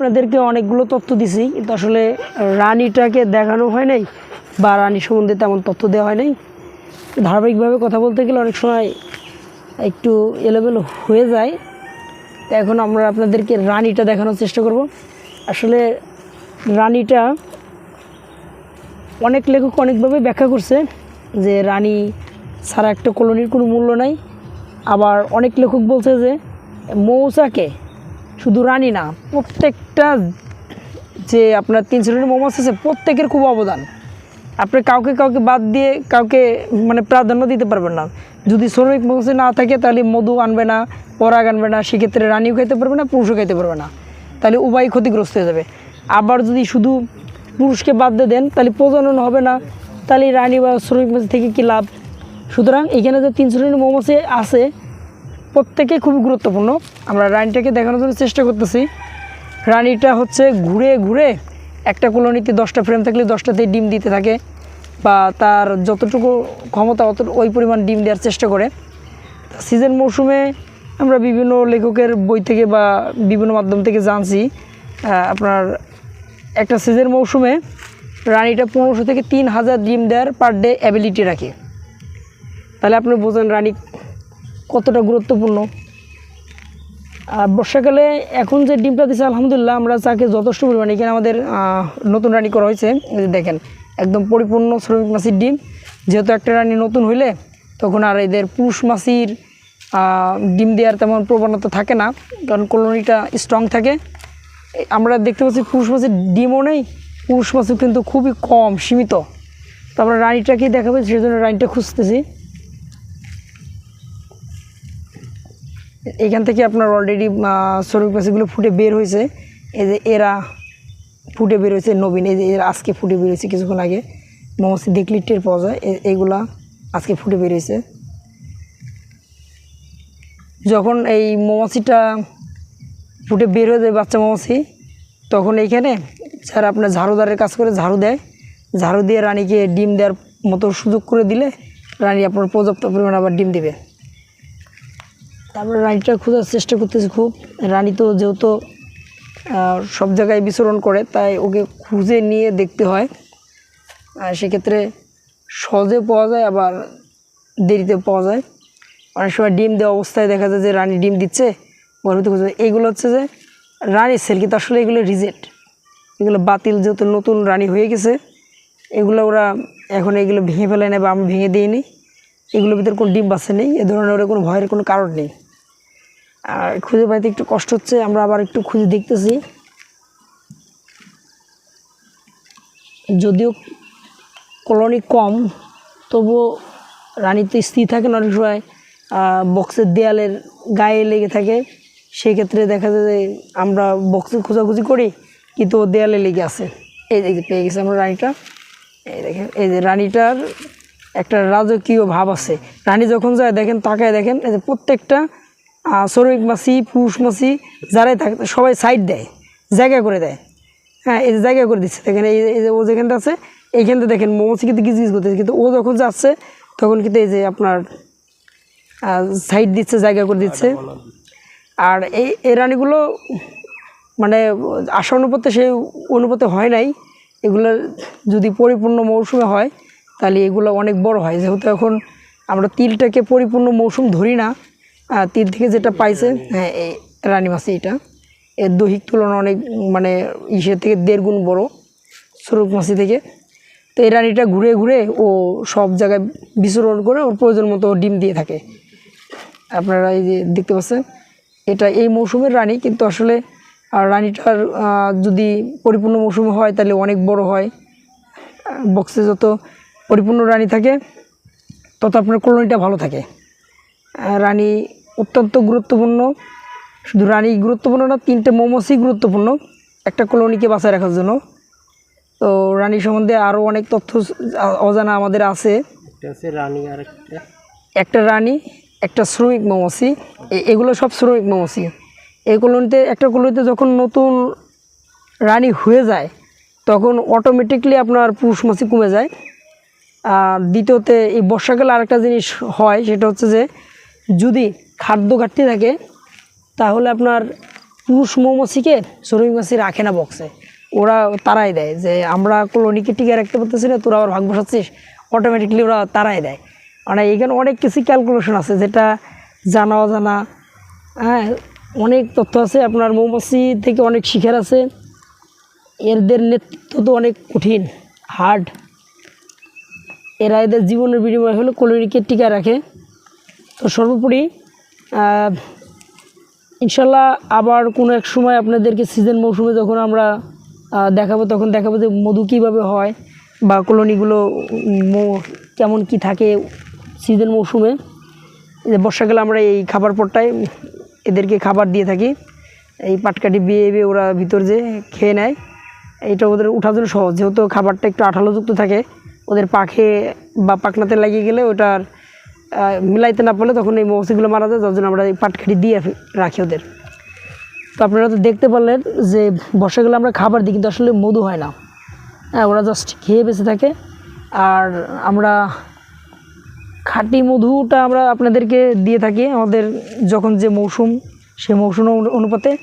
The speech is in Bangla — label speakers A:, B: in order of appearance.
A: আপনাদেরকে অনেকগুলো তথ্য দিছি, কিন্তু আসলে রানীটাকে দেখানো হয় নাই বা রানী সম্বন্ধে তেমন তথ্য দেওয়া হয় নাই। ধারাবাহিকভাবে কথা বলতে গেলে অনেক সময় একটু এলোমেলো হয়ে যায়। তো এখন আমরা আপনাদেরকে রানীটা দেখানোর চেষ্টা করব। আসলে রানীটা অনেক লেখক অনেকভাবে ব্যাখ্যা করছে যে রানী ছাড়া একটা কলোনির কোনো মূল্য নাই। আবার অনেক লেখক বলছে যে মৌচাকে শুধু রানী না, প্রত্যেকটা যে আপনার তিন শ্রেণির মৌমাছি আছে, প্রত্যেকের খুব অবদান। আপনি কাউকে কাউকে বাদ দিয়ে কাউকে মানে প্রাধান্য দিতে পারবেন না। যদি শ্রমিক মৌমাছি না থাকে, তাহলে মধু আনবে না, পরাগ আনবে না, সেক্ষেত্রে রানীও খাইতে পারবে না, পুরুষও খাইতে পারবে না। তাহলে উভয় ক্ষতিগ্রস্ত হয়ে যাবে। আবার যদি শুধু পুরুষকে বাদ দিয়ে দেন, তাহলে প্রজনন হবে না। তাহলে রানী বা শ্রমিক মৌমাছি থেকে কী লাভ? সুতরাং এখানে যে তিন শ্রেণির মৌমাছি আছে প্রত্যেকে খুবই গুরুত্বপূর্ণ। আমরা রানীটাকে দেখানোর জন্য চেষ্টা করতেছি। রানীটা হচ্ছে ঘুরে ঘুরে একটা কলোনিতে দশটা ফ্রেম থাকলে দশটাতেই ডিম দিতে থাকে বা তার যতটুকু ক্ষমতা অত ওই পরিমাণ ডিম দেওয়ার চেষ্টা করে। সিজন মৌসুমে আমরা বিভিন্ন লেখকের বই থেকে বা বিভিন্ন মাধ্যম থেকে জানছি আপনার একটা সিজন মৌসুমে রানীটা পনেরোশো থেকে তিন হাজার ডিম দেওয়ার পার ডে অ্যাবিলিটি রাখে। তাহলে আপনি বোঝেন রানী কতটা গুরুত্বপূর্ণ। আর বর্ষাকালে এখন যে ডিমটা দিচ্ছে আলহামদুলিল্লাহ আমরা চাকে যথেষ্ট পরিমাণে। এখানে আমাদের নতুন রানী করা হয়েছে। দেখেন, একদম পরিপূর্ণ শ্রমিক মাছির ডিম। যেহেতু একটা রানী নতুন হইলে, তখন আর এদের পুরুষ মাছির ডিম দেওয়ার তেমন প্রবণতা থাকে না। কারণ কলোনিটা স্ট্রং থাকে। আমরা দেখতে পাচ্ছি পুরুষ মাছের ডিমও নেই। পুরুষ মাছও কিন্তু খুবই কম, সীমিত। তো আমরা রানীটাকে দেখাবো সেই জন্য রানীটা খুঁজতেছি। এখান থেকে আপনার অলরেডি শ্রমিক মাছগুলো ফুটে বের হয়েছে। এই যে এরা ফুটে বের হয়েছে, নবীন, এই যে এরা আজকে ফুটে বের হয়েছে কিছুক্ষণ আগে। মৌমাছি দেখলে টের পাওয়া যায় এইগুলা আজকে ফুটে বের হয়েছে। যখন এই মৌমাছিটা ফুটে বের হয়ে যায় বাচ্চা মৌমাছি, তখন এইখানে যারা আপনার ঝাড়ুদারের কাজ করে ঝাড়ু দেয়। ঝাড়ু দিয়ে রানীকে ডিম দেওয়ার মতো সুযোগ করে দিলে রানী আপনার পর্যাপ্ত পরিমাণ আবার ডিম দেবে। তারপরে রানীটা খোঁজার চেষ্টা করতেছি খুব। রানী তো যেহেতু সব জায়গায় বিচরণ করে, তাই ওকে খুঁজে নিয়ে দেখতে হয়। আর সেক্ষেত্রে সহজে পাওয়া যায়, আবার দেরিতে পাওয়া যায়। অনেক সময় ডিম দেওয়া অবস্থায় দেখা যায় যে রানী ডিম দিচ্ছে গর্ভবতী খুঁজে এইগুলো হচ্ছে যে রানীর সেল, কিন্তু আসলে এগুলো রিজেক্ট। এগুলো বাতিল, যেহেতু নতুন রানী হয়ে গেছে, এগুলো ওরা এখন এগুলো ভেঙে ফেলে নেয় বা আমি ভেঙে দিইনি। এগুলোর ভিতরে কোনো ডিম বাচ্চা নেই, এ ধরনের ওরা কোনো ভয়ের কোনো কারণ নেই। আর খুঁজে পাইতে একটু কষ্ট হচ্ছে, আমরা আবার একটু খুঁজে দেখতেছি। যদিও কলোনি কম, তবুও রানী তো স্থির থাকে অনেক সময় বক্সের দেয়ালের গায়ে লেগে থাকে, সেক্ষেত্রে দেখা যায় যে আমরা বক্সে খোঁজাখুঁজি করি, কিন্তু ও দেয়ালে লেগে আছে। এই যে পেয়ে গেছে আমরা রানীটা। এই দেখেন, এই যে রানীটার একটা রাজকীয় ভাব আছে। রানী যখন যায়, দেখেন, তাকায় দেখেন, এই যে প্রত্যেকটা শ্রমিক মাছি পুরুষ মাছি যারাই থাকে, সবাই সাইড দেয়, জায়গা করে দেয়। হ্যাঁ এই যে জায়গা করে দিচ্ছে। দেখেন, এই যে- ও যেখানটা আছে, এইখানটা দেখেন মৌমাছি কিন্তু গিজ গিজ করতেছে, কিন্তু ও যখন যাচ্ছে, তখন কিন্তু এই যে আপনার সাইড দিচ্ছে, জায়গা করে দিচ্ছে। আর এই এই রানীগুলো মানে আশা অনুপাতে সেই অনুপাতে হয় নাই। এগুলো যদি পরিপূর্ণ মৌসুমে হয় তাহলে এগুলো অনেক বড় হয়। যেহেতু এখন আমরা তিলটাকে পরিপূর্ণ মৌসুম ধরি না তিল থেকে যেটা পাইছে হ্যাঁ এই রানী মাছি এটা এর দৈহিক তুলনা অনেক মানে ইসের থেকে দেড় গুণ বড় সরুক মাছি থেকে। তো এই রানীটা ঘুরে ঘুরে ও সব জায়গায় বিচরণ করে ওর প্রয়োজন মতো ডিম দিয়ে থাকে। আপনারা এই যে দেখতে পাচ্ছেন এটা এই মৌসুমের রানী কিন্তু আসলে আর রানীটার যদি পরিপূর্ণ মৌসুমে হয় তাহলে অনেক বড় হয়। বক্সে যত পরিপূর্ণ রানী থাকে তত আপনার কলোনিটা ভালো থাকে। রানী অত্যন্ত গুরুত্বপূর্ণ। শুধু রানী গুরুত্বপূর্ণ না তিনটে মৌমাছি গুরুত্বপূর্ণ একটা কলোনিকে বাঁচায় রাখার জন্য। তো রানী সম্বন্ধে আরও অনেক তথ্য অজানা আমাদের আছে।
B: একটা রানী আর একটা?
A: রানী একটা শ্রমিক মৌমাছি এ- এগুলো সব শ্রমিক মৌমাছি। এই কলোনিতে একটা কলোনিতে যখন নতুন রানী হয়ে যায় তখন অটোমেটিকলি আপনার পুরুষ মাছি কমে যায়। দ্বিতীয়তে এই বর্ষাকালে আরেকটা জিনিস হয়, সেটা হচ্ছে যে যদি খাদ্য ঘাটতি থাকে, তাহলে আপনার পুরুষ মৌমাছিকে শ্রমিক মাছি রাখে না বক্সে ওরা তারাই দেয় যে, আমরা কলোনিকে টিকে রাখতে পারতেছি না, তোরা আবার ভাগ বসাচ্ছিস। অটোমেটিকলি ওরা তারাই দেয়। মানে এখানে অনেক কিছু ক্যালকুলেশন আছে, যেটা জানা, অজানা। হ্যাঁ অনেক তথ্য আছে। আপনার মৌমাছি থেকে অনেক শিখার আছে। এদের নেতৃত্ব তো অনেক কঠিন হার্ড এরা এদের জীবনের বিনিময় হলো কলোনিকে টিকা রাখে। তো সর্বোপরি ইনশাল্লাহ আবার কোনো এক সময় আপনাদেরকে সিজন মৌসুমে যখন আমরা দেখাবো, তখন দেখাবো যে মধু কীভাবে হয় বা কলোনিগুলো কেমন কি থাকে সিজন মৌসুমে। বর্ষাকালে আমরা এই খাবার পটটায় এদেরকে খাবার দিয়ে থাকি। এই পাটকাঠি বিয়ে বিয়ে ওরা ভিতর যে খেয়ে নেয়। এটা ওদের উঠার জন্য সহজ, যেহেতু খাবারটা একটু আঠালোযুক্ত থাকে। ওদের পাখে বা পাখনাতে লাগিয়ে গেলে ওটার মিলাইতে না পারলে তখন এই মৌসিগুলো মারা যায়, যার জন্য আমরা এই পাটকাঠি দিয়ে রাখি ওদের। তো আপনারা তো দেখতে পারলেন যে বর্ষাকালে আমরা খাবার দিই, কিন্তু আসলে মধু হয় না। হ্যাঁ ওরা জাস্ট খেয়ে বেঁচে থাকে। আর আমরা খাঁটি মধুটা আমরা আপনাদেরকে দিয়ে থাকি আমাদের যখন যে মৌসুম সেই মৌসুম অনু- অনুপাতে।